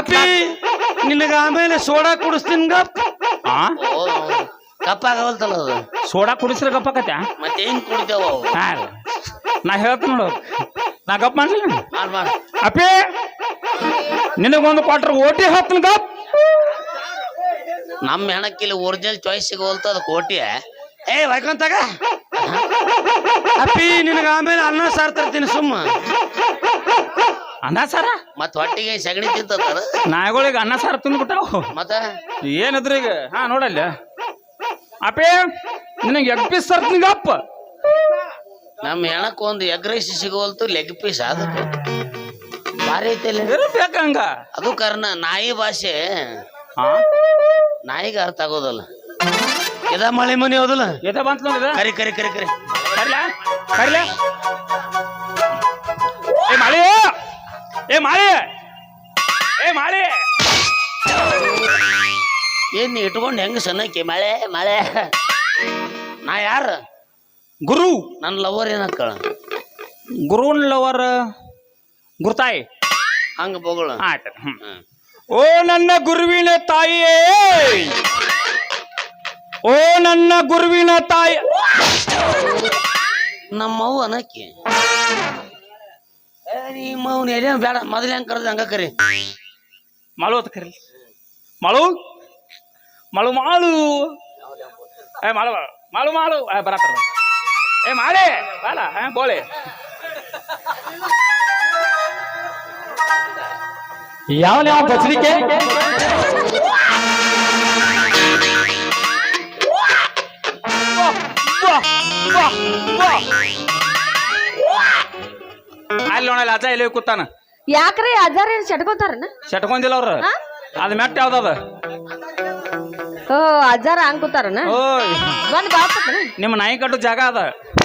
ಅಪ್ಪಿ ನಿನಗ ಆಮೇಲೆ ಸೋಡಾ ಕುಡಿಸ್ತೀನಿ ಗಪ್. ಆ? ಕಪ್ಪಾಗವಲ್ತಲ್ಲ ಅದು. ಸೋಡಾ ಕುಡಿಸ್ರೆ ಗಪ್ಪಕತ್ಯಾ ಮತ್ತೆ ಹೆಂಗ್ ಕುಡಿತೇವ ಹಾ ರೀ. ನಾ ಹೇಳ್ತೀನಿ ನೋಡು. ನಾ ಗಪ್ ಮಾಡ್ಲಿಲ್ಲ ಮಾಡ್ ಮಾಡ್. ಅಪ್ಪಿ ನಿನಗೊಂದು ಕೊಟ್ರ ಓಟಿ ಹಾಕ್ತೀನಿ ಗಪ್. ನಮ್ಮ ಹೆಣಕ್ಕಿಲ್ಲಿ ಒರಿಜಿನಲ್ ಚಾಯ್ಸ್ ಸಿಗೋಲ್ತ ಅದು ಕೋಟಿ ಏ ವೈಕೊಂತಾಗ. ಅಪ್ಪಿ ನಿನಗ ಆಮೇಲೆ ಅನ್ನ ಸಾರ್ ತರ್ತೀನಿ ಸುಮ್ಮ. ಅನ್ನ ಸಾರ? ಮತ್ ಹೊಟ್ಟಿಗೆ ಸಗಣಿ ತಿಂತದ ನಾಯಿಗಳಿಗೆ ಅನ್ನ ಸಾರ ತಿಂದ್ಬಿಟ್ಟಾವು ಮತ್ತ? ಏನದ್ರಿ ಈಗ? ಹಾ ನೋಡಲ್ಲ. ಅಪ್ಪೇ ನಿನಗೆ ಎಗ್ ಪೀಸ್ ಸರ್ ತಿಂಗಪ್ಪ ನಮ್ಮ ಹೆಣಕ್ ಒಂದು ಎಗ್ ರೈಸ್ ಸಿಗೋಲ್ತು ಲೆಗ್ ಪೀಸ್ ಅದಕ್ಕೆ ಭಾರಿ ಐತಲ್ಲ ಅದು ಕಾರಣ ನಾಯಿ ಭಾಷೆ. ಹಾ? ನಾಯಿಗೆ ಅರ್ಥ ಆಗೋದಲ್ಲ. ಇದ ಮಳೆ ಮನಿ ಹೋದಲ್ಲ? ಎದ ಬಂತ ನೋಡಿದ ಕರಿ ಕರಿ ಕರಿ ಕರಿ. ಕರಿಲ? ಕರಿಲ? ಮಾಳಿ. ಏ ಮಾಳಿ. ಏನ್ ಇಟ್ಕೊಂಡು ಹೆಂಗ ಸನ್ನಕ್ಕೆ ಮಳೆ ಮಳೆ. ನಾ ಯಾರ? ಗುರು. ನನ್ನ ಲವರ್ ಏನಕ್ಕಳ ಗುರುನ್ ಲವರ್ ಗುರುತಾಯಿ. ಹಂಗ ಬೊಗಳ. ಆಯ್ತು ಹ್ಮ್. ಓ ನನ್ನ ಗುರುವಿನ ತಾಯಿಯೇ. ಓ ನನ್ನ ಗುರುವಿನ ತಾಯಿ. ನಮ್ಮವ್ವ ಅನ್ನಕ್ಕಿ ಏ, ನಿಮ್ಮ ಅವ್ನ ಎದೆ ಬೇಡ ಮೊದಲು ಹೆಂಗ್ ಕರೆದ ಹಂಗ ಕರಿ. ಮಾಳು ಅಂತ ಕರಿ ಮಳು? ಮಾಳು ಮಾಳು. ಏ ಮಾಳು ಮಾಳು. ಮಾಳು ಏ ಬರತ್ತಾರ ಏ ಮಾಳೆ ಬಾಲ ಹಾ ಬೋಳೆ. ಯಾವ ಯಾವ ಬಸರಿಕೆ ಅಲ್ಲಿ ನೋಡಲ್ಲ ಅಜ್ಜ ಇಲ್ಲಿ ಕೂತಾನ? ಯಾಕ್ರಿ ಅಜ್ಜಾರ ಏನ್ ಚಟ್ಕೋತಾರನ ಚಟ್ಕೊಂದಿಲ್ಲ ಅವ್ರ. ಅದ್ ಮೆಟ್ಟ ಯಾವ್ದದ? ಓ ಅಜ್ಜಾರ ಹಂಗ್ ಕೂತಾರನ? ಓಯ್ ಬಂದ್ ಬಾಪನ ನಿಮ್ಮ ನಾಯಿ ಕಟ್ಟು ಜಾಗ ಅದ.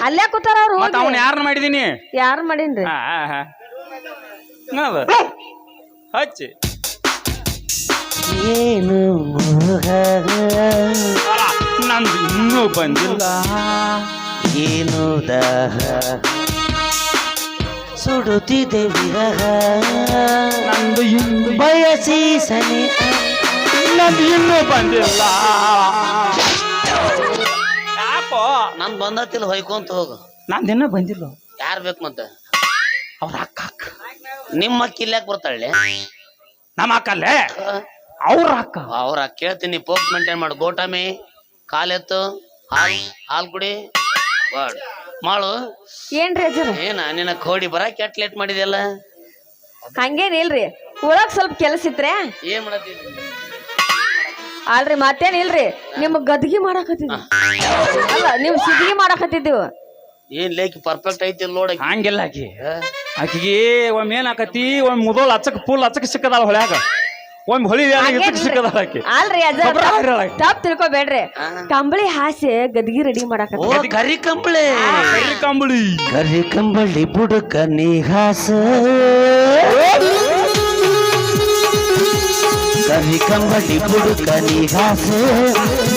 ಅಲ್ಲೇ ಕೂತಾರ ಅವ್ರು ಮತ್ತ ಅವ್ನ ಯಾರನ್ನ ಮಾಡಿದೀನಿ? ಯಾರು ಮಾಡೀನ್ರಿ? ಹಾ ಹಾ, ಹಾ. ಅದ ಹಚ್ಚಿ. ಏನು ಅಲ್ಲ, ನಂದು ಇನ್ನೂ ಬಂದಿಲ್ಲ. ಏನು ದಾಹ? ಸುಡುತ್ತಿದೆ ವಿರಹ. ನಂದು ಇನ್ನೂ ಬಯಸಿ ಸನಿ. ನಂದು ಇನ್ನೂ ಬಂದಿಲ್ಲ. ಯಾಕೋ? ನನ್ ಬಂದತಿಲ್ಲ ಹೊಯ್ಕೊಂತ ಹೋಗು. ನಂದು ಇನ್ನೂ ಬಂದಿಲ್ಲ. ಯಾರು ಬೇಕು ಮತ್ತೆ? ಅವ್ರ ಅಕ್ಕ ಅಕ್ಕ. ನಿಮ್ಮ ಅಕ್ಕಿ ಇಲ್ಲಾಕ್ ಬರ್ತಾಳೆ? ನಮ್ಮ ಅಕ್ಕಲ್ಲೇ ಅವ್ರ ಅಕ್ಕ. ಅವ್ರ ಕೇಳ್ತೀನಿ ಪೋಪ್ ಮೇಂಟೈನ್ ಮಾಡು. ಗೋಟಮಿ ಕಾಲೆತ್ತು ಹಾಲ್ ಹಾಲ್ ಕುಡಿ. ಬಾಡ್. ಮಾಡು. ಏನ್ರಿ ಅಜ್ಜಾರ ಏನ ನಿನ್ನ ಕೋಡಿ ಬರ ಕೆಟ್ ಲೇಟ್ ಮಾಡಿದೆಲ್ಲ ಹಂಗೇನಿಲ್ರಿ ಒಳಗ್ ಸ್ವಲ್ಪ ಕೆಲಸ ಇತ್ರೆ? ಏನ್ ಮಾಡತ್ತಿದ್ದಿ ಅಲ್ರಿ ಮತ್ತೇನಿಲ್ರಿ ನಿಮ್ ಗದ್ಗಿ ಮಾಡಾಕತ್ತಿದ್ವಿ. ಅಲ್ಲ ನೀವ್ ಸಿದ್ಗಿ ಮಾಡಾಕತ್ತಿದ್ದೀವಿ ಏನ್ ಲೇಕಿ ಪರ್ಫೆಕ್ಟ್ ಐತಿ ನೋಡ ಹಂಗಿಲ್ಲ ಆಕಿ. ಆಕಿಗೆ ಒಮ್ಮೆ ಏನ್ ಆಕತಿ ಒಮ್ಮೆ ಮುದೋಲ್ ಹಚ್ಚಕ್ ಫುಲ್ ಹಚ್ಚಕ್ ಸಿಕ್ಕದಾಳ ಹೊಳ್ಯಾಗ. ಒಮ್ಮೆ ಹೊಳಿ ಆಕಿ ಅಲ್ರಿ ಹಾಕ್ರಲ್ಲ ತಪ್ಪ ತಿಳ್ಕೊಬೇಡ್ರಿ. ಕಂಬಳಿ ಹಾಸೆ ಗದ್ಗಿ ರೆಡಿ ಓ ಗರಿ ಕರಿ ಕಂಬಳಿ ಕರಿ ಕಂಬಳಿ. ಕರಿ ಕಂಬಳಿ ಬುಡಕ ನೀಹಾಸ ಕರಿ ಕಂಬಳಿ ಬುಡಕ ನೀಹಾಸ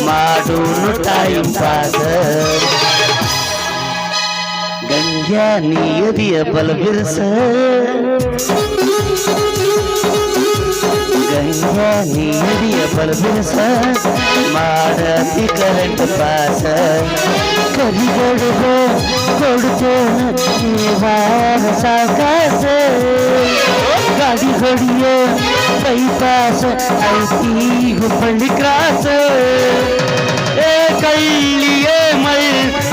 ಮಾಡೋನು ಟೈಮ್ ಪಾಸ ಗಂಗ್ಯಾ ನೀಯದಿಯ ಬಲ ಬಿರ್ಸ ಗಂಗ್ಯಾ ನೀಯದಿಯ ಬಲ ಬಿರ್ಸ ಮಾಡತಿ ಕರೆಂಟ್ ಪಾಸ ಕರಿಗಡುಗ ಕೊಡುತ್ತೇನೆ ವಾರ ಸಾಕಾಸ ಗಾಡಿ ಹೊಡಿಯ ಬೈಪಾಸ ಐತಿ ಹುಬ್ಬಳ್ಳಿ ಕ್ರಾಸ ಏ ಕಳ್ಳಿಯೇ ಮಳ್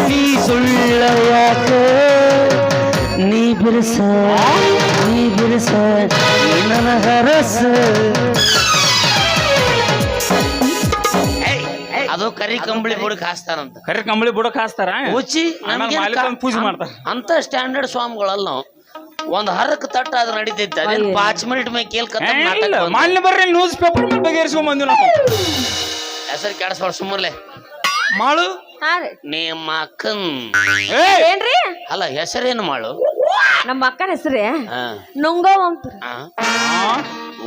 ನೀ ಸುಳ್ಳ ಯಾಕ ನೀ ಬಿರ್ಸ ನೀ ಬಿರ್ಸ ನೀ ನನ್ನ ಹರಸ ಅದು ಕರಿ ಕಂಬಳಿ ಬುಡಕ್ ಹಾಸ್ತಾರಂತ. ಕರಿ ಕಂಬಳಿ ಬುಡಕ್ ಹಾಸ್ತಾರ? ಉಚ್ಚಿ ಮಾಲೀಕನ್ ಪೂಜೆ ಮಾಡ್ತಾರ. ಅಂತ ಸ್ಟ್ಯಾಂಡರ್ಡ್ ಸ್ವಾಮಿಗಳಲ್ಲ ನಾವು. ಒಂದ್ ಹರಕ್ ತಟ್ಟ ಅದ್ ನಡೀತೈತೆ ಅದೇನ್ ಪಾಂಚ್ ಮಿನಿಟ್ ಮೇಲೆ ಕೇಲ್ ಮಾಲಿನ್ಯ ಬರ್ರಿ ನ್ಯೂಸ್ ಪೇಪರ್ ಮೇಲೆ ಬಗೆಹರಿಸ್ಕೊಂಡ್ ಬಂದಿವಿ ನಾವು. ಹೆಸರು ಕೆಡಸ್ಬಾರ ಸುಮ್ಮರ್ಲೆ. ಮಾಳು? ನಿಮ್ಮ ಅಕ್ಕನ್ ಅಲ್ಲ ಹೆಸರೇನು ಮಾಡು ನಮ್ಮ ಅಕ್ಕನ ಹೆಸರೇ ನುಂಗೋ ಅಂತ. ಆ,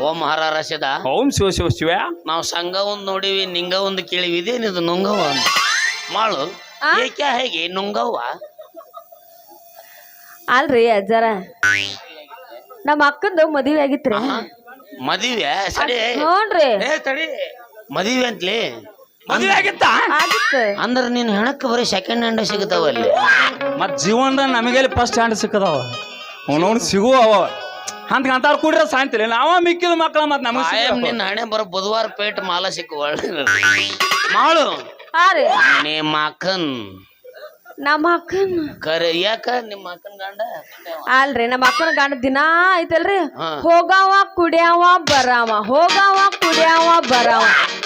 ಓಂ ಹರ ರಸದ ಓಂ ಶಿವ ಶಿವ ಶಿವ. ನಾವು ಸಂಘ ಒಂದು ನೋಡಿವಿ ನಿಂಗ ಒಂದು ಕೇಳಿವಿ ಇದೇನಿದು ನುಂಗವ್ವ ಅಂತ. ಮಾಳು? ಏಕೆ ಹೇಗೆ ನುಂಗವ್ವ? ಅಲ್ರಿ ಅಜ್ಜಾರ ನಮ್ಮ ಅಕ್ಕಂದು ಮದುವೆ ಆಗಿತ್ರಿ. ಮದುವೆ? ಸರಿ. ನೋಡ್ರಿ ಏ ತಡಿ. ಮದುವೆ ಅಂತಲಿ? ಮದುವೆ ಆಗಿತ್ತ? ಆಗಿತ್ತು. ಅಂದ್ರೆ ನೀನ್ ಹೆಣಕ್ ಬರೀ ಸೆಕೆಂಡ್ ಹ್ಯಾಂಡ್ ಸಿಗ್ತಾವ ಅಲ್ಲಿ. ಮತ್ ಜೀವನದ ನಮಗೆ ಫಸ್ಟ್ ಹ್ಯಾಂಡ್ ಸಿಕ್ಕದವ? ಅವನವ್ನು ಸಿಗುವ ಅವ. ಅಂತ ಅಂತಾರ ಕೂಡಿರ ಸಾಯ್ತಿಲ್ಲ. ನಾವ ಮಿಕ್ಕಿದ ಮಕ್ಕಳ ಮತ್ ನಮಗ್. ನಿನ್ನ ಹಣೆ ಬರೋ ಬುಧವಾರ ಪೇಟ್ ಮಾಲ ಸಿಕ್ಕ ಒಳ್ಳೆ ಮಾಳು. ಆರೆ ನಿಮ್ಮ ಅಕ್ಕನ್. ನಮ್ಮ ಅಕ್ಕನ್. ಕರೆ ಯಾಕ ನಿಮ್ಮ ಅಕ್ಕನ್ ಗಂಡ? ಅಲ್ರಿ ನಮ್ಮ ಅಕ್ಕನ ಗಂಡ ದಿನ ಐತಲ್ರಿ. ಹೋಗಾವ ಕುಡಿಯಾವ ಬರಾವ. ಹೋಗಾವ ಕುಡಿಯಾವ ಬರಾವ.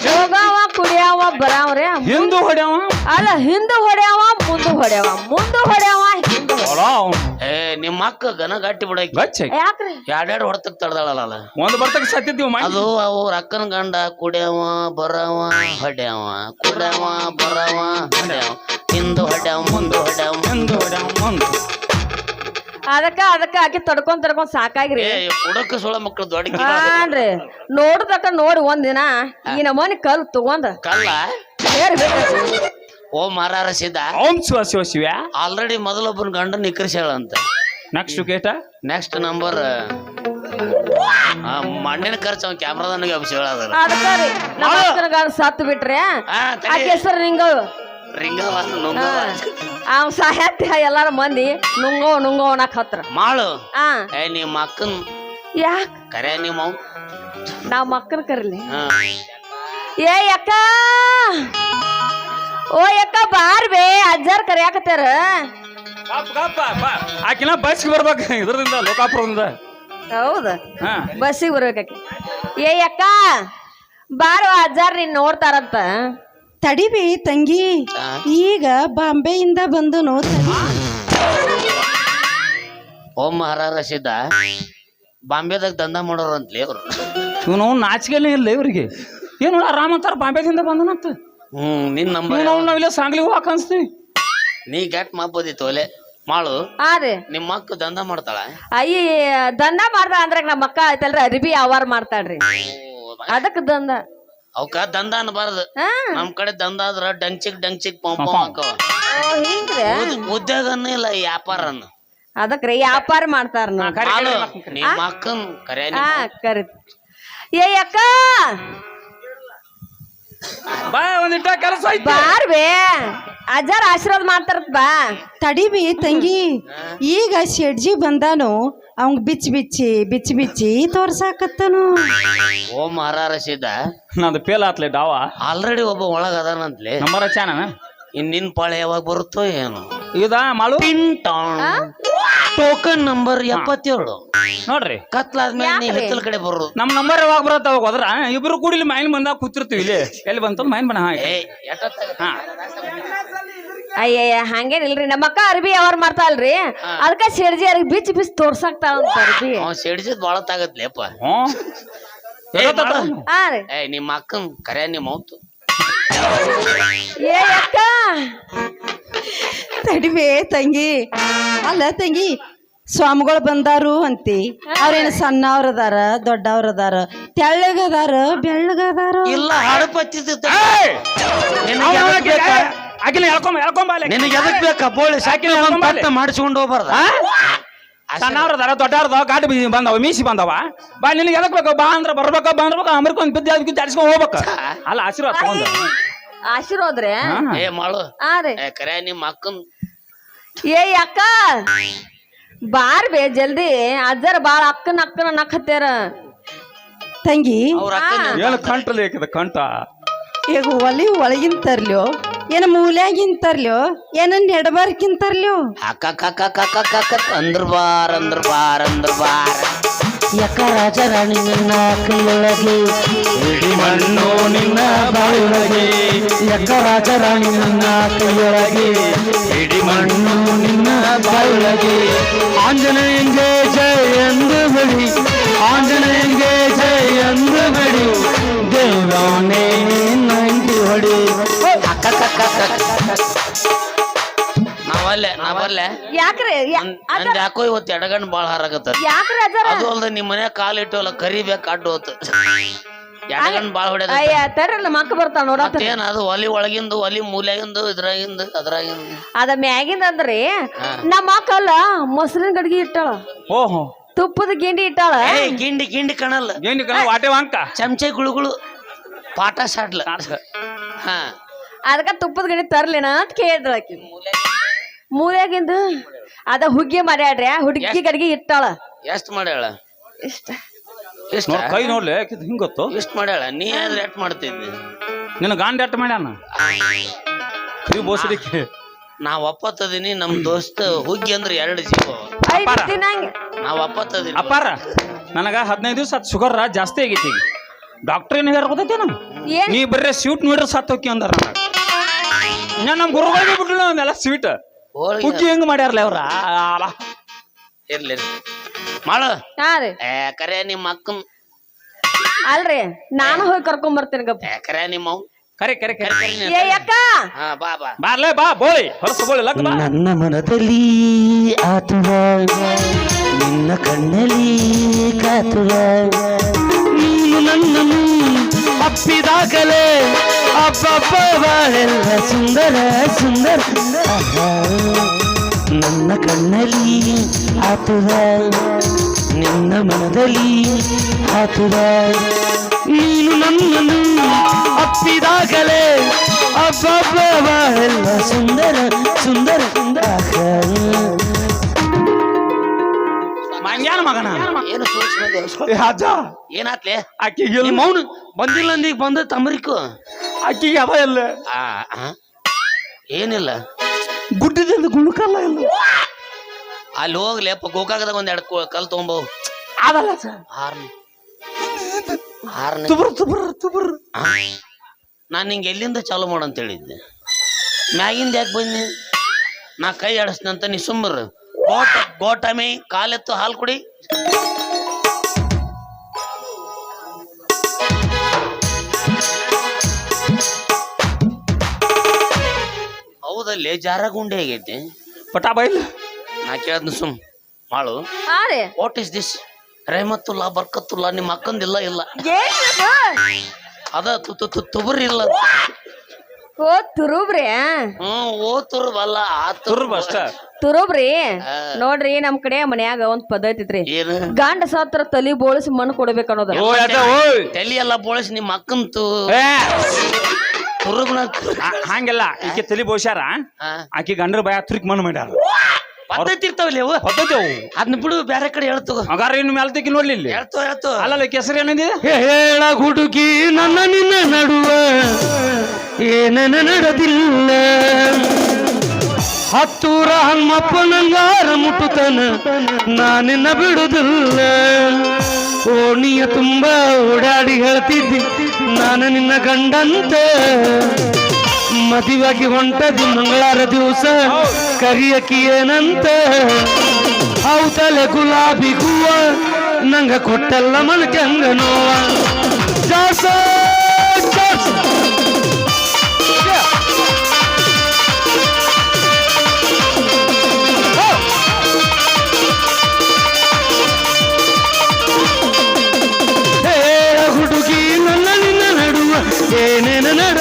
ಹೋಗಾವ ಕುಡಿಯಾವ ಬರಾವ್ರೆ ಹಿಂದೂ ಹೊಡ್ಯಾವ? ಅಲ್ಲ ಹಿಂದ ಹೊಡ್ಯಾವ ಮುಂದೆ ಹೊಡ್ಯಾವ. ಮುಂದೆ ಹೊಡ್ಯಾವ ಹಿಂದೆ. ಏ ನಿಮ್ಮ ಅಕ್ಕ ಗನ ಗಟ್ಟಿ ಬಿಡಕ್ಕೆ ಗಚ್ಚ ಯಾಕ್ರಿ? ಎರಡೆರಡು ಹೊಡ್ತಕ್ ತಡ್ದಾಳಲ್ಲ ಒಂದ್ ಬರ್ತಕ್ ಸತ್ತಿದ್ದೀವಿ ಅದು ಅವ್ರ ಅಕ್ಕನ ಗಂಡ ಕುಡ್ಯವ ಬರವ ಹೊಡ್ಯಾವ ಕುಡ್ಯಾವ ಬರವ ಹೊಡ್ಯಾವ. ಹಿಂದು ಹೊಡ್ಯಾವ ಮುಂದು ಹೊಡ್ಯಾವ ಮುಂದು ಹೊಡ್ಯಾವ ಮುಂದು. ಅದಕ್ಕ ಅದಕ್ಕ ಆಕಿ ತಡ್ಕೊಂಡ್ ತಡ್ಕೊಂಡ್ ಸಾಕಾಗ್ರಿ. ಏ ಹುಡುಕ ಸುಳ ಮಕ್ಳು ದೊಡ್ಡ ಹಾನ್ರಿ ನೋಡ್ದಕ್ಕ ನೋಡಿ ಒಂದಿನ ಈ ನಮೂನಿ ಕಲ್ ತಗೊಂಡ್. ಕಲ್ಲ? ಓ ಮಾರಾರ ಸಿದ್ಧ. ಓಂ ಶಿವ ಶಿವ ಶಿವ. ಆಲ್ರೆಡಿ ಮೊದಲೊಬ್ಬನ ಗಂಡ ನಿಕ್ಕರ್ಸ್ಯಾಳಂತ. ನೆಕ್ಸ್ಟ್ ಕೇಟ ನೆಕ್ಸ್ಟ್ ನಂಬರ್ ಮಣ್ಣಿನ ಖರ್ಚು ಅವ್ನ ಅಭಿಷೇಕ ನಮ್ಮ ಅಕ್ಕನ ಗಂಡ ಸತ್ತು ಬಿಟ್ರೆ. ಆಕೆ ಹೆಸರು ರಿಂಗವ ನುಂಗವ ಅವ್ ಸಾಹಿತ್ಯ ಎಲ್ಲಾರ ಮಂದಿ ನುಂಗೋ ನುಂಗೋ ಅನ್ನಕ್ ಹತ್ರ. ಮಾಳು. ಆ ಏ ನಿಮ್ಮ ಅಕ್ಕನ್ ಯಾಕ? ಕರೆ ನಿಮ್ಮ ಅವ್ ನಾವ್ ಮಕ್ಕಳ ಕರೀಲಿ. ಹಾ. ಏ ಅಕ್ಕ! ಓ ಅಕ್ಕ ಬಾರ್ ಬೇ ಅಜ್ಜಾರ್ ಕರಿಯಾಕತ್ತಾರ? ಬಾ. ಆಕಿನ ಬಸ್ಗೆ ಬರ್ಬೇಕು ಇದ್ರದಿಂದ ಲೋಕಾಪುರದಿಂದ. ಹೌದ? ಹಾ. ಬಸ್ಸಿಗೆ ಬರ್ಬೇಕಾಕಿ ಏ ಅಕ್ಕ ಬಾರೋ ಅಜ್ಜಾರ್ ನೀನ್ ನೋಡ್ತಾರಂತ. ತಡಿಬಿ ತಂಗಿ? ಈಗ ಬಾಂಬೆಯಿಂದ ಬಂದನು ಓಂ ಮಹಾರ ಸಿದ್ಧ ಬಾಂಬೆದಾಗ ದಂಧ ಮಾಡೋರು ಅಂತ ಲೇವ್ರು ಇವನು ನಾಚಿಕೆಲ್ಲ ಇಲ್ಲ ಇವರಿಗೆ. ಏನು ಆರಾಮ ಅಂತಾರ ಬಾಂಬೆದಿಂದ ಬಂದನಂತ. ಹ್ಮ್ ನಿನ್ ನಂಬರ್ ಅವ್ನು ನಾವಿಲ್ಲ ಸಾಂಗ್ಲಿಗೆ ಹೋಗಕ್ ಅನ್ಸ್ತೀವಿ. ನೀ ಗ್ಯಾಟ್ ಮಾಬೋದಿತ್ತು ತೋಲೆ? ಮಾಳು. ಹಾ ರೀ. ನಿಮ್ಮ ಅಕ್ಕ ದಂಧ ಮಾಡ್ತಾಳ? ಅಯ್ಯ ದಂದ ಮಾಡ್ದ ಅಂದ್ರೆ ನಮ್ಮ ಅಕ್ಕ ಆಯ್ತಲ್ರಿ ಅರಿಬಿ ಅವಾರ್ ಮಾಡ್ತಾಳ್ರಿ. ಅದಕ್ ದಂದ ಅವಕ್ಕ ದಂಧ ಅನ್ಬಾರ್ದು. ಹಾ. ನಮ್ ಕಡೆ ದಂಧ ಆದ್ರ ಡಂಚಿಕ್ ಡಂಚಿಕ್ ಪಂಪ ಹಾಕವ. ಹಿಂಗ್ರಿ. ಉದ್ಯೋಗನೂ ಇಲ್ಲ ವ್ಯಾಪಾರನ. ಅದಕ್ರಿ ವ್ಯಾಪಾರ ಮಾಡ್ತಾರ. ಮಾಡು ನಿಮ್ಮ ಅಕ್ಕನ್ ಕರೆ ಹಾ ಕರಿ ಏ ಅಕ್ಕ! ಬಾ ಒಂದಿಟ್ಟ ಕೆಲಸ ಅಜ್ಜಾರ್ ಆಶೀರ್ವಾದ ಮಾಡ್ತಾರತ್ ಬಾ. ತಡಿಬಿ ತಂಗಿ. ಈಗ ಶೆಡ್ಜಿ ಬಂದಾನು ಅವಂಗ್ ಬಿಚ್ಚಿ ಬಿಚ್ಚಿ ಬಿಚ್ಚಿ ಬಿಚ್ಚಿ ತೋರ್ಸಾಕತ್ತನು. ಓ ಮಾರಾರ ಸಿದ್ದ ನಂದು ಪೇಲ್ ಆತ್ಲೆ ಡಾವ. ಆಲ್ರೆಡಿ ಒಬ್ಬ ಒಳಗ ಅದಾನಂತ್ಲೆ ನಂಬರ ಚಾನ ಇನ್ ನಿನ್ ಪಾಳೆ ಯಾವಾಗ ಬರುತ್ತೋ ಏನು. ಇದ ಮಾಡು ಟೋಕನ್ ನಂಬರ್ ಎಪ್ಪತ್ತೇಳು. ನೋಡ್ರಿ. ಕತ್ಲಾದ್ಮೇಲೆ ನೀ ಹೆತ್ತಲ ಕಡೆ ಬರೋದು. ನಮ್ ನಂಬರ್ ಯಾವಾಗ ಬರತ್ತ ಅವಾಗ ಹೋದ್ರ? ಇಬ್ರು ಕೂಡಿ ಇಲ್ಲಿ ಮೈನ್ ಬಂದಾಗ ಕೂತಿರ್ತೀವಿ ಇಲ್ಲಿ. ಎಲ್ಲಿ ಬಂತಂದ್ ಮೈನ್ ಬಣ್ಣ ಹಾಗೆ? ಹಾ. ಅಯ್ಯಯ್ಯ ಹಂಗೇನಿಲ್ರಿ. ನಮ್ಮ ಅಕ್ಕ ಅರ್ಬಿ ಅವ್ರ ಮಾಡ್ತಾಳ್ರಿ ಅದಕ್ಕ ಶೆಡ್ಜಿ ಅವ್ರಿಗೆ ಬಿಚ್ಚ ಬಿಚ್ಚ ತೋರ್ಸಾಕ್ತಾಳ ಅಂತ ಅರ್ಬಿ. ಸಿಡಿಸಿದ್ ಬಾಳ ತಾಗತ್ಲೇಪ್ಪ. ಹ್ಞೂ. ಏ, ಮಾಡು. ಹಾ ರೀ. ಏ ನಿಮ್ಮ ಅಕ್ಕನ್ ಕರೆ ನಿಮ್ಮ ಮೌತು. ಏ ಅಕ್ಕ. ತಡಿಬೇ ತಂಗಿ. ಅಲ್ಲ ತಂಗಿ ಸ್ವಾಮಿಗಳು ಬಂದಾರು ಅಂತಿ. ಅವ್ರೇನು ದೊಡ್ಡವ್ರ ಇದಾರ ತೆಳ್ಳಗದಾರ ಬೆಳ್ಳಗದಾರ? ಇಲ್ಲ. ನಿನಗೆ ಎದಕ್ ಬೇಕಾ? ಬೋಳಿ ಸಾಕಿನ ಒಂದ್ ಎಳ್ಕೊಂಬ ಅಲ್ಲಿ. ಪಟ್ಟ ಮಾಡಿಸ್ಕೊಂಡು ಹೋಗ್ಬಾರ್ದ? ಸಣ್ಣವ್ರದಾರ ದೊಡ್ಡವ್ರದ ಗಾಡಿ ಬಿ- ಬಂದವ ಮೀಸಿ ಬಂದವ. ಬಾ ನಿನಗೆ ಎದಕ್ ಬೇಕು? ಬಾ ಅಂದ್ರ ಬರ್ಬೇಕ ಬಾ ಅಂದ್ರ ಅಮರ್ಕೊಂಡ್ ಬಿದ್ದು ಅದಕ್ಕೆ ಜಾಡಿಸ್ಕೊಂಡ್ ಹೋಗ್ಬೇಕ. ಅಲ್ಲ ಆಶೀರ್ವಾದ ತಗೊಂಡು. ಆಶೀರ್ವಾದ್ರಿ. ಏ ಮಾಡು. ಹಾ ರೀ. ಏ ಕರೆ ನಿಮ್ಮ ಅಕ್ಕನ್. ಏ ಅಕ್ಕ. ಬಾರ್ ಬೇ ಜಲ್ದಿ. ಅಜ್ಜರ್ ಬಾಳ ಅಕ್ಕನ ಅಕ್ಕನ ನಕ್ಕತ್ತಾರ ತಂಗಿ. ಅವ್ರ ಅಕ್ಕನ್ ಏನು ಕಂಟಲ್ಲಿ ಹಾಕಿದ ಕಂಟ? ಈಗ ಒಲಿ ಒಳಗಿನ ತರ್ಲ್ಯೋ? ಏನ ಮೂಲ್ಯಾಗಿನ್ ತರ್ಲ್ಯೋ? ಏನ ನೆಡಬಾರ್ಕಿನ್ ತರ್ಲ್ಯೋ? ಅಕ್ಕ ಕಕ್ಕ ಕಕ್ಕ ಕಕ್ಕ ಅಂದ್ರ ಬಾರ್ ಅಂದ್ರ ಬಾರ್ ಅಂದ್ರ ಬಾರ್. ಯಾಕ ರಾಜ ರಾಣಿ ನನ್ನ ಕೈಯೊಳಗೆ. ಮಣ್ಣು ನಿನ್ನ ಬಾಯೊಳಗೆ. ಯಕ್ಕ ರಾಜರಾಣಿ ನನ್ನ ಕೈಯೊಳಗೆ. ಇಡಿ ಮಣ್ಣು ನಿನ್ನ ಬಾಯೊಳಗೆ. ಆಂಜನೇಯಂಗೆ ಜಯ ಎಂದು ಬಿಡಿ ಆಂಜನೇಯಂಗೆ ಜಯ ಎಂದು ಬಿಡಿ ನಿನ್ನ ನಂಟಿ ಹೊಡಿ. ನಾವಲ್ಲೇ ನಾವಲ್ಲೇ. ಯಾಕ್ರಿ ಯಾ- ನಂದ್ ಯಾಕೋ ಇವತ್ತು ಎಡಗಣ್ಣು ಬಾಳ ಹಾರಾಗತ್ತ ಯಾಕ್ರಿ ಅದು ಅಲ್ದ ನಿಮ್ ಮನ್ಯಾಗ ಕಾಲ್ ಇಟ್ಟವಲ್ಲ ಕರಿಬೇಕು ಅಡ್ಡು ಹೋತ್ ಎಡಗಣ್ ಬಾಳ ಹೊಡ್ಯದ ಅಯ್ಯ ತರಲ್ಲ ಮಕ್ಕ ಅಕ್ಕ ಬರ್ತಾಳ ಮತ್ತೇನ ಅದು ಒಲಿ ಒಳಗಿಂದು ಒಲಿ ಮೂಲ್ಯಾಗಿಂದು ಇದ್ರಾಗಿಂದು ಅದ್ರಾಗಿಂದು. ಅದ ಮ್ಯಾಗಿಂದ ಅಂದ್ರಿ ನಮ್ಮ ಅಕ್ಕಲ್ಲ ಮೊಸರಿನ ಗಡಿಗೆ ಇಟ್ಟಾಳ. ಓಹೋ. ತುಪ್ಪದ ಗಿಂಡಿ ಇಟ್ಟಾಳ. ಏ ಗಿಂಡಿ ಗಿಂಡಿ ಕಣಲ್ಲ. ಏನು ಕಣ ವಾಟೆ ವಾಂಕ. ಚಮಚೆ ಗುಳುಗುಳು ಪಾಠ ಸಾಡ್ಲ ಹಾ. ಅದಕ್ಕ ತುಪ್ಪದ ಗಿಂಡಿ ತರ್ಲಿನ ಅಂತ ಕೇಳಿದ್ಳ ಆಕಿ. ಮೂಲ್ಯಾಗಿಂದು ಅದ ಹುಗ್ಗಿ ಮಾಡ್ಯಾಡ್ರಿ ಹುಡುಗಿ ಗಡಿಗೆ ಇಟ್ಟಾಳ. ಎಷ್ಟ್ ಮಾಡ್ಯಾಳ? ಇಷ್ಟ. ಎಷ್ಟ ನೋಡ್ ಕೈ ನೋಡ್ಲಿ ಹಿಂಗ ಹಿಂಗ್ ಗೊತ್ತು? ಎಷ್ಟು ಮಾಡ್ಯಾಳ? ನೀ ಆದ್ರೆ ಎಟ್ ಮಾಡ್ತಿದ್ದೆ? ನಿನ್ನ ಗಾಂಡ್ ಎಟ್ ಮಾಡ್ಯಾನ? ಈ ಬೋಸಡಿಕೆ ನಾ ಒಪ್ಪತ್ತದೀನಿ ನಮ್ ದೋಸ್ತ ಹುಗ್ಗಿ ಅಂದ್ರೆ ಎರಡು ಜೀವ. ಐದು ಅಪ್ಪಾರ. ತಿನ್ನಂಗ ನಾವ್ ಒಪ್ಪತ್ತದೀನಿ ಅಪ್ಪಾರ ನನಗ ಹದಿನೈದು ದಿವಸ ಅದ್ ಶುಗರ್ ಜಾಸ್ತಿ ಆಗೈತಿ ಈಗ. ಡಾಕ್ಟರ್ ಏನು ಹೇಳ ನಮ್ ಏನ್? ನೀ ಬರ್ರೆ ಸ್ವೀಟ್ ನೋಡ್ರಿ ಸತ್ ಹೋಗಿ ಅಂದಾರ ನನಗ. ನಮ್ಮ ಗುರುಗಳಿಗೆ ಬಿಟ್ಟಿಲ್ಲ ಅವನ್ನೆಲ್ಲ ಸ್ವೀಟ್. ಹೋಳಿಗೆ. ಹುಗ್ಗಿ ಹೆಂಗ್ ಮಾಡ್ಯಾರಲ್ಲ ಅವ್ರ? ಇರ್ಲಿ ಇರ್ಲಿ. ಮಾಡು. ಹಾ ರೀ. ಏ ಕರೆ ನಿಮ್ಮ ಅಕ್ಕನ್ ಅಲ್ರಿ ನಾನು ಹೋಗಿ ಕರ್ಕೊಂಡ್ ಬರ್ತೀನಿ ಗಪ್ಪ. ಏ ಕರೆ ನಿಮ್ಮ ಅವ್ನ್. ಕರೆ ಕರೆ ಕರೆ. ಕರೆ ಏ ಅಕ್ಕ ಹಾ ಬಾ ಬಾ. ಬಾರ್ಲೆ ಬಾ ಬೋಳಿ. ಹೊರಸು ಬೋಳಿ ಲಕ್ ಬಾ ನನ್ನ ಮನದಲ್ಲಿ ಆತುರ ನಿನ್ನ ಕಣ್ಣಲ್ಲಿ ಕಾತುರ ನೀನು ನನ್ನನ್ನು ಅಪ್ಪಿದಾಗಲೇ ಅಬ್ಬಬ್ಬೆಲ್ಲ ಸುಂದರ ಸುಂದರ. ಆಹಾ. ನನ್ನ ಕಣ್ಣಲ್ಲಿ ಆತುರ ನಿನ್ನ ಮನದಲ್ಲಿ ಆತುರ ನೀನು ನನ್ನನ್ನು ಅಪ್ಪಿದಾಗಲೇ. ಅಬ್ಬಬ್ಬೆಲ್ಲ ಸುಂದರ ಸುಂದರ ಸುಂದರ. ಮಂಗ್ಯಾನ ಮಗನ. ಏನು ಸೂಕ್ಷ್ಮ ಅಜ್ಜ ಏನಾತ್ಲೆ? ಆಕಿಗೆ ನಿಮ್ಮ ಮೌನ ಬಂದಿಲ್ಲ ಅಂದೀಗ ಬಂದ ತಮರಿಕು? ಆಕಿಗೆ ಅವ ಆ? ಏನಿಲ್ಲ. ಗುಡ್ಡಿದಿಂದ ಗುಣಕಲ್ಲ ಇಲ್ಲ ಅಲ್ಲಿ ಹೋಗ್ಲಿಪ್ಪ ಗೋಕಾಕದಾಗ ಒಂದ್ ಎರಡು ಕಲ್ ತಗೊಂಬೋ. ಅದಲ್ಲ ಸರ್ ಆರ್ನ ಆರ್ನ ತುಬ್ರ ತುಬ್ರ ತುಬ್ರ. ನಾನು ನಿಂಗೆ ಎಲ್ಲಿಂದ ಚಾಲು ಮಾಡು ಅಂತ ಹೇಳಿದ್ದೆ. ಮ್ಯಾಗಿಂದ ಯಾಕೆ ಬಂದಿ ನಾ ಕೈ ಆಡಿಸ್ನಂತ ನೀ ಸುಮ್ಮರು. ಗೋಟ ಗೋಟಮಿ ಕಾಲೆತ್ತು ಹಾಲು ಕುಡಿ. ಹೌದಲ್ಲಿ ಜಾರ ಗುಂಡೆ ಆಗೈತಿ ಪಟಾ ಬೈಲ್. ನಾ ಕೇಳದ್ ಸುಮ್ ಮಾಳು ಹಾ ರೀ. What is this Rehmatullah Barkatullah ನಿಮ್ಮ ಅಕ್ಕಂದಿಲ್ಲ ಇಲ್ಲ. ಅದ ತು ತು- ತು- ತುಬುರ್ ಇಲ್ಲ. ಓ ತುರುಬ್ರಿ ಹ್ಮ್ ಓ ತುರ್ಬಲ್ಲ ಆ ತುರ್ಬ. ಅಷ್ಟ. ತುರುಬ್ರಿ? ನೋಡ್ರಿ ನಮ್ ಕಡೆ ಮನ್ಯಾಗ ಒಂದ್ ಪದ್ಧತಿ ಐತ್ರಿ. ಏನು? ಗಂಡ ಸತ್ರ ತಲಿ ಬೋಳಿಸಿ ಮಣ್ಣು ಕೊಡ್ಬೇಕು ಅನ್ನೋದ ಓ ಯಾಕ ಓಯ್. ತಲಿ ಎಲ್ಲ ಬೋಳಿಸಿ ನಿಮ್ಮ ಅಕ್ಕಂತು. ತು ಏ. ತುರುಗ್ನ ಹಂಗೆಲ್ಲ ಈಕೆ ತಲಿ ಬೋಶಾರ ಆಕಿ ಗಂಡ್ರ ಭಯ ತುರಿಕ್ ಮಣ್ಣು ಮಾಡ್ಯಾರ. ಪದ್ಧತಿ ಇರ್ತಾವಲ್ಲಿ ಅವು? ಪದ್ಧತಿ ಅವು. ಅದನ್ನ ಬಿಡು ಬೇರೆ ಕಡೆ ಹೇಳ್ತು ಹಂಗಾರ ಇನ್ನು ಮೇಲೆ ತೆಗಿ ನೋಡ್ಲಿ ಇಲ್ಲಿ. ಹೇಳ್ತು ಹೇಳ್ತು ಅಲ್ಲಲ್ಲ ಕೆಸರು ಏನಿದೆ? ಹೇಳ ಹುಡುಗಿ ನನ್ನ ನಿನ್ನ ನಡುವ ಏನ ನಡೆದಿಲ್ಲ. ಹತ್ತೂರ ಹನುಮಪ್ಪ ನಂಗಾರ ಮುಟ್ಟುತ್ತಾನ ನಾನಿನ್ನ ಬಿಡುದಿಲ್ಲ. ಓಣಿಯ ತುಂಬ ಓಡಾಡಿ ಹೇಳ್ತಿದ್ದಿ. ನಾನು ನಿನ್ನ ಗಂಡಂತ. ಮದುವಾಗಿ ಹೊಂಟದಿ ಮಂಗಳಾರ ದಿವಸ. ಕರಿಯಕಿ ಏನಂತ? ಹೌದಲೆ ಗುಲಾಬಿ ಹೂವ. ನಂಗ ಕೊಟ್ಟಲ್ಲ ಮನಕ್ಕೆ ಹಂಗ ನೋವ ಜಾಸ.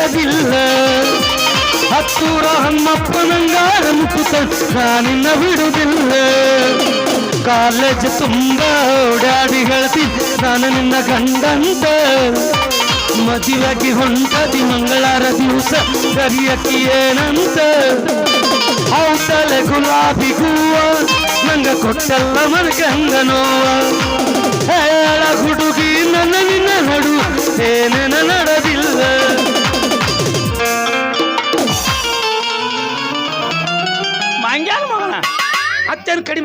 ನಡೆದಿಲ್ಲ ಹತ್ತೂರ ಹಮ್ಮಪ್ಪ ನಂಗಾರ ಮುಟ್ಟುತ್ತ ನಾನಿನ್ನ ಬಿಡುವುದಿಲ್ಲ ಕಾಲೇಜ್ ತುಂಬ ಓಡಾಡಿ ಹೇಳ್ತಿ, ನಾನು ನಿನ್ನ ಗಂಡಂತ. ಮದುವೆಗೆ ಹೊಂಟದಿ ಮಂಗಳಾರ ದಿವಸ ಕರಿಯಕ್ಕಿ ಏನಂತ. ಹೌದಲೆ ಗುಲಾಬಿ ಹೂವ, ನಂಗ ಕೊಟ್ಟಲ್ಲ ಮನಗಂಗ ನೋವ. ಹೇಳ ಹುಡುಗಿ, ನನ್ನ ನಿನ್ನ ನಡು ಏನೇನ ನಡೆದಿಲ್ಲ.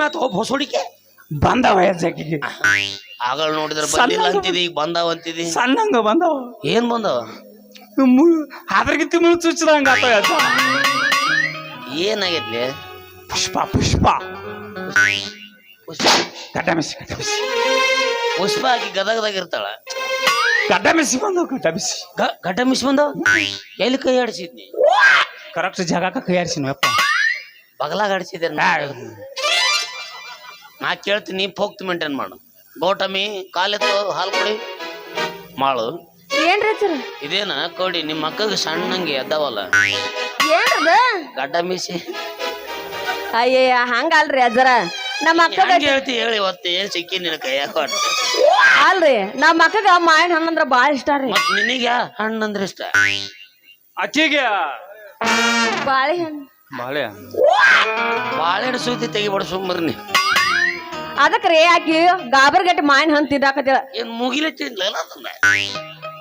ಆತು ಒಬ್ಬ ಹೊಸೋಡಿಕೆ ಬಂದವ ವಯಸ್ಸಾಕಿಗೆ ಆಗಳ ನೋಡಿದ್ರೆ ಬಂದಿಲ್ಲ ಅಂತಿದಿ ಈಗ ಬಂದಾವ ಅಂತಿದಿ? ಸಣ್ಣಂಗ ಬಂದವ. ಏನ್ ಬಂದವ? ಅದ್ರಗಿಂತ ಮುಳು ಚುಚ್ಚದಂಗ ಆತ ಯಜ್ಜ. ಏನಾಗೈತ್ಲಿ? ಪುಷ್ಪ ಪುಷ್ಪ. ಪುಷ್ಪ. ಹಾಕಿ ಮಿಸಿ ಗಡ್ಡ ಪುಷ್ಪ ಆಕಿ ಗದಗದಾಗ ಇರ್ತಾಳ. ಗಡ್ಡ ಮಿಸಿ ಬಂದವ ಗಡ್ಡ ಮಿಸ್ ಗ- ಗಡ್ಡ ಮಿಸ್ ಬಂದವ? ಎಲ್ಲಿ ಕೈ ಆಡಿಸಿದ್ನಿ? ಕರೆಕ್ಟ್ ಜಾಗಕ್ಕ ಕೈಯಾಡ್ಸಿನಪ್ಪ ಬಗಲಾಗ ಆಡಿಸಿದ್ದೆ ನಾ ಕೇಳ್ತೀನಿ ಹೋಗ್ತು ಮೇಂಟೈನ್ ಮಾಡು. ಗೋಟಮಿ ಕಾಲೆತ್ತು ಹಾಲು ಕೊಡಿ. ಮಾಡು. ಏನ್ರಿ ಸರ್ ಇದೇನ ಕೊಡಿ ನಿಮ್ಮ ಅಕ್ಕಗೆ ಸಣ್ಣಂಗೆ ಎದ್ದಾವಲ್ಲ ಏನ್ರದ ಗಡ್ಡ ಮೀಸಿ. ಅಯ್ಯಯ್ಯ ಹಂಗಲ್ರಿ ಅಜ್ಜರ. ನಮ್ಮ ಅಕ್ಕಗ ಹಂಗೆ ಹೇಳ್ತಿ ಹೇಳಿ ಇವತ್ತು ಏನ್ ಸಿಕ್ಕಿ ನಿನ್ನ ಕೈಯಾಗ. ಅಲ್ರಿ ನಮ್ಮ ಅಕ್ಕಗ ಮಾವಿನ ಹಣ್ಣು ಅಂದ್ರ ಬಾಳ ಇಷ್ಟ ರೀ. ಮತ್ ನಿನಗೆ ಹಣ್ಣು ಅಂದ್ರೆ ಇಷ್ಟ? ಅಚ್ಚಿಗೆ ಬಾಳೆಹಣ್ಣು. ಬಾಳೆ ಬಾಳೆಹಣ್ಣು ಸೂತಿ ತೆಗಿಬೇಡ ಸುಮ್ಮರ್ನಿ ಅದಕ್ರಿ ಆಕಿ ಗಾಬರ್ಗಟ್ಟಿ ಮಾವಿನ ಹಣ್ಣು ತಿನ್ನಾಕತ್ತಿಳ ಏನ್ ಮುಗಿಲೇ ತಿನ್ಲಲ್ಲ ಅದನ್ನ?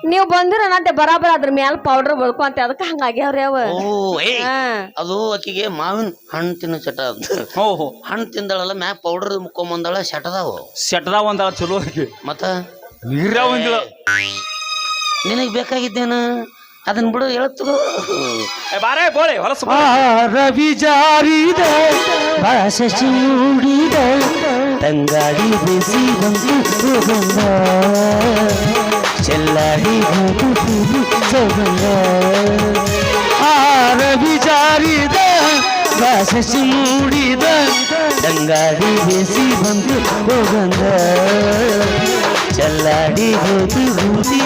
ನೀವು ಬಂದಿರ ನಂತೆ ಬರಾಬರ ಅದ್ರ ಮ್ಯಾಲ ಪೌಡರ್ ಬಳ್ಕೊಂತ ಅದಕ್ಕೆ ಹಂಗಾಗ್ಯಾವ್ರಿ ಅವ. ಓ ಏ ಹಾ. ಅದು ಆಕಿಗೆ ಮಾವಿನ ಹಣ್ಣು ತಿನ್ನೋ ಚಟ ಅಂತ ಹೋ ಹೋ. ಹಣ್ಣು ತಿಂದಳಲ್ಲ ಮ್ಯಾ ಪೌಡರ್ ಮುಕ್ಕೊಂಬಂದಳ ಶಟದಾವು. ಸೆಟ್ದಾಗ ಒಂದಾಳ ಚಲೋ ಆಕಿ ಮತ್ತ? ನೀರ ಒಂದಿಲ್ಲ ನಿನಗ್ ಬೇಕಾಗಿದ್ದೇನ? ಅದನ್ನ ಬಿಡು ಹೇಳತ್ತು ಏ ಬಾರೆ ಬೋಳೆ ಹೊಲಸು ಬಾ. ರವಿ ಜಾರಿದ ಮೂಡಿದ. ತಂಗಾಡಿ ಬಿಸಿ ಬಂದು ಸುಗಂಧ ಚೆಲ್ಲಾಡಿ ಹೋಗು ಹೂವು ಸುಗಂಧ ಆ ರವಿ ಜಾರಿದ ಭಾಷಿ ಮೂಡಿದ ತಂಗಾಡಿ ಬಿಸಿ ಬಂದು ಸುಗಂಧ ಚೆಲ್ಲಾಡಿ ಹೋಗು ಹೂವಿ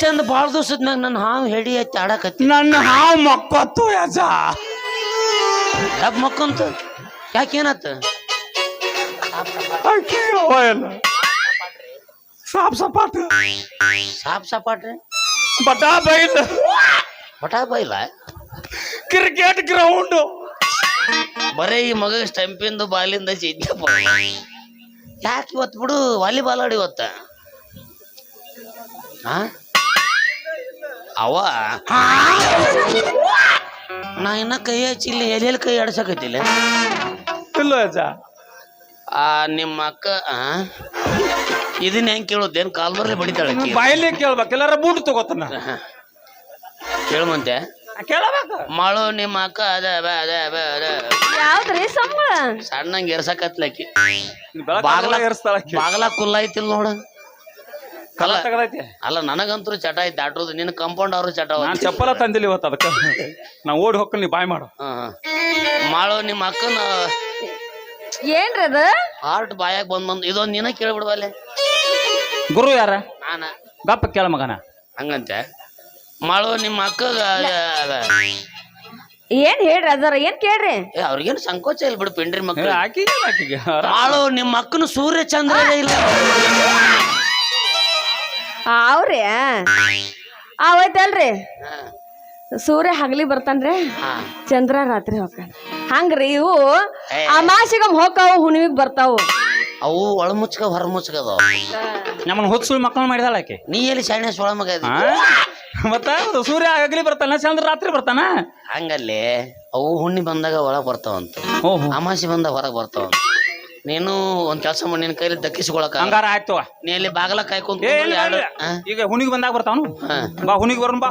ಚಂದ ಭಾಳ ದಿವಸದ ಮ್ಯಾಗ ನನ್ನ ಹಾವು ಹೆಡಿ ಹಚ್ಚಿ ಆಡಕತ್ತಿ. ನನ್ನ ಹಾವು ಮಕ್ಕತ್ತು ಯಜ. ಮಕ್ಕಂತ? ಯಾಕೆ ಏನಾತ? ಅಕ್ಕಿ ಅವ ಎಲ್ಲ. ಸಾಪ್ ಸಪಾಟ. ಸಾಪ್ ಸಪಾಟ್ರಿ ಬಟಾ ಬೈಲ್. ಬಟ ಬೈಲ? ಕ್ರಿಕೆಟ್ ಗ್ರೌಂಡ್ ಬರೇ ಈ ಮಗ ಸ್ಟಂಪಿಂದು ಬಾಲಿಂದ ಸಿದ್ದಪ್ಪ ಯಾಕೆ ಇವತ್ತು ಬಿಡು ವಾಲಿಬಾಲ್ ಆಡಿ ಇವತ್ತ? ಆ? ಅವ? ನಾ ಇನ್ನ ಕೈ ಹಚ್ಚಿಲ್ಲ ಎಲ್ಲೆಲ್ಲಿ ಕೈ ಆಡ್ಸಕತ್ತಿಲ್ಲ. ಇಲ್ಲ ಯಜ ಆ ನಿಮ್ಮ ಅಕ್ಕ ಆ? ಇದನ್ನ ಹೆಂಗ್ ಕೇಳೋದೇನ್ ಬರ್ಲಿ ಬಡಿತಾಳೆ ಆಕಿ. ಬಾಯಲ್ಲಿ ಕೇಳ್ಬೇಕು? ಎಲ್ಲಾರ ಬೂಟ್ ತಗೋತಾನ? ಕೇಳುವಂತೆ ಕೇಳಬೇಕು. ಮಾಡು ನಿಮ್ಮ ಅಕ್ಕ ಅದ ಅದ ಅದ ಅದ ಅದ. ಯಾವ್ದ್ರಿ ಸಂಬಳ? ಸಣ್ಣಂಗೆ ಎರ್ಸಕತ್ಲಕ್ಕಿ ಬಾಗ್ಲ ಬಾಗ್ಲ ಏರ್ಸ್ತಾಳ ಬಾಗ್ಲ ಕುಲ್ಲ ಐತಿಲ್ ನೋಡು. ಕಲ ತಗದೈತಿ. ಅಲ್ಲ ನನಗಂತೂ ಚಟ ಐತೆ ಆಟೋದು ನಿನ್ನ ಕಂಪೌಂಡ್ ಅವರು ಚಟ ನಾನ್ ಚಪ್ಪಲ ತಂದಿಲ್ಲ ಇವತ್ತು ಅದಕ್ಕ. ನಾ ಓಡಿ ಹೋಗ್ಕೊಂಡು ನೀ ಬಾಯ್ ಮಾಡು. ಮಾಡು ನಿಮ್ಮ ಅಕ್ಕನ ಏನ್ರಿ ಅದ? ಹಾರ್ಟ್ ಬಾಯಾಗ ಬಂದ್ ಬಂದ್ ಇದೊಂದು ನೀನ ಕೇಳ್ಬಿಡ್ವಲ್ಲೆ ಗುರು ಯಾರ? ನಾನ. ಗಪ್ಪ ಕೇಳ ಮಗನ. ಹಂಗಂತೆ. ಮಾಡು ನಿಮ್ಮ ಅಕ್ಕಗ ಅದ. ಏನ್ ಹೇಳ್ರಿ ಅದರ ಏನ್ ಕೇಳ್ರಿ? ಏ ಅವ್ರಿಗೇನು ಸಂಕೋಚ ಇಲ್ಲ ಬಿಡು ಪಿಂಡ್ರಿ ಮಕ್ಕಳು ಆಕಿಗೆ ಆಕಿಗೆ? ಮಾಡು ನಿಮ್ಮ ಅಕ್ಕನ ಸೂರ್ಯ ಚಂದ್ರ ಇಲ್ಲ. ಅವ್ರಿ. ಅವತ್ತಲ್ರಿ ಸೂರ್ಯ ಹಗಲಿ ಬರ್ತಾನ್ರಿ. ಚಂದ್ರ ರಾತ್ರಿ ಹೋಗ್ತಾನ. ಹಂಗ್ರಿ ಇವು. ಅಮಾಸಿಗಮ್ ಹುಣ್ಮಿಗೆ ಹುಣ್ಣಿಗ್ ಬರ್ತಾವು. ಅವು ಒಳ ಮುಚ್ಕ ಹೊರ ಮುಚ್ಕ ಅದಾವ. ನಮ್ಮನ್ನ ಹುಚ್ಚು ಮಕ್ಕಳು ಮಾಡಿದಾಳ ಆಕೆ. ನೀ ಎಲ್ಲಿ ಸಣ್ಣ ಸೊಳ ಮಗ? ಮತ್ತ ಸೂರ್ಯ ಆಗಲಿ ಬರ್ತಾನ ಚಂದ್ರ ರಾತ್ರಿ ಬರ್ತಾನ? ಹಂಗಲ್ಲಿ ಅವು ಹುಣ್ಣಿ ಬಂದಾಗ ಒಳಗ್ ಬರ್ತಾವಂತ. ಓಹೋ. ಅಮಾಸಿ ಬಂದಾಗ ಹೊರಗೆ ಬರ್ತಾವಂತ. ನೀನು ಒಂದ್ ಕೆಲಸ ಮಾಡಿ ನಿನ್ ಕೈಲಿ ದಕ್ಕಿಸ್ಕೊಳಕ ಹಂಗಾರ ಆಯ್ತು ನೀ ಅಲ್ಲಿ ಬಾಗಲ ಕಾಯ್ಕೊಂತ ಏ ಇಲ್ಲ, ಇಲ್ಲ. ಈಗ ಹುಣಿಗೆ ಬಂದಾಗ ಬರ್ತಾವನು ಹಾ. ಬಾ ಹುಣಿಗೆ ಬರೋಣ ಬಾ.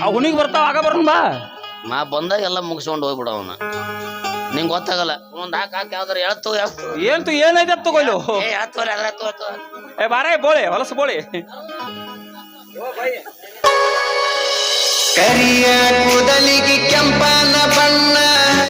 ಆ ಹುಣಿಗೆ ಬರ್ತಾವ ಆಗ ಬರೋಣ ಬಾ. ನಾ ಬಂದಾಗ ಎಲ್ಲ ಮುಗಿಸ್ಕೊಂಡು ಹೋಗ್ಬಿಡ ಅವನ. ನಿಂಗೆ ಗೊತ್ತಾಗಲ್ಲ. ಒಂದ್ ಹಾಕ್ ಹಾಕ್ ಯಾವ್ದಾರ ಎಳ್ತು ಎಳ್ತು ಏನ್ತು ಏನೈತೆ ಅದ್ ತಗೊಯ್ಲು ಏ ಅದ್ರ ಏ ಬಾರೇ ಬೋಳೆ ಹೊಲಸು ಬೋಳೆ. ಕರಿಯ ಕೂದಲಿಗೆ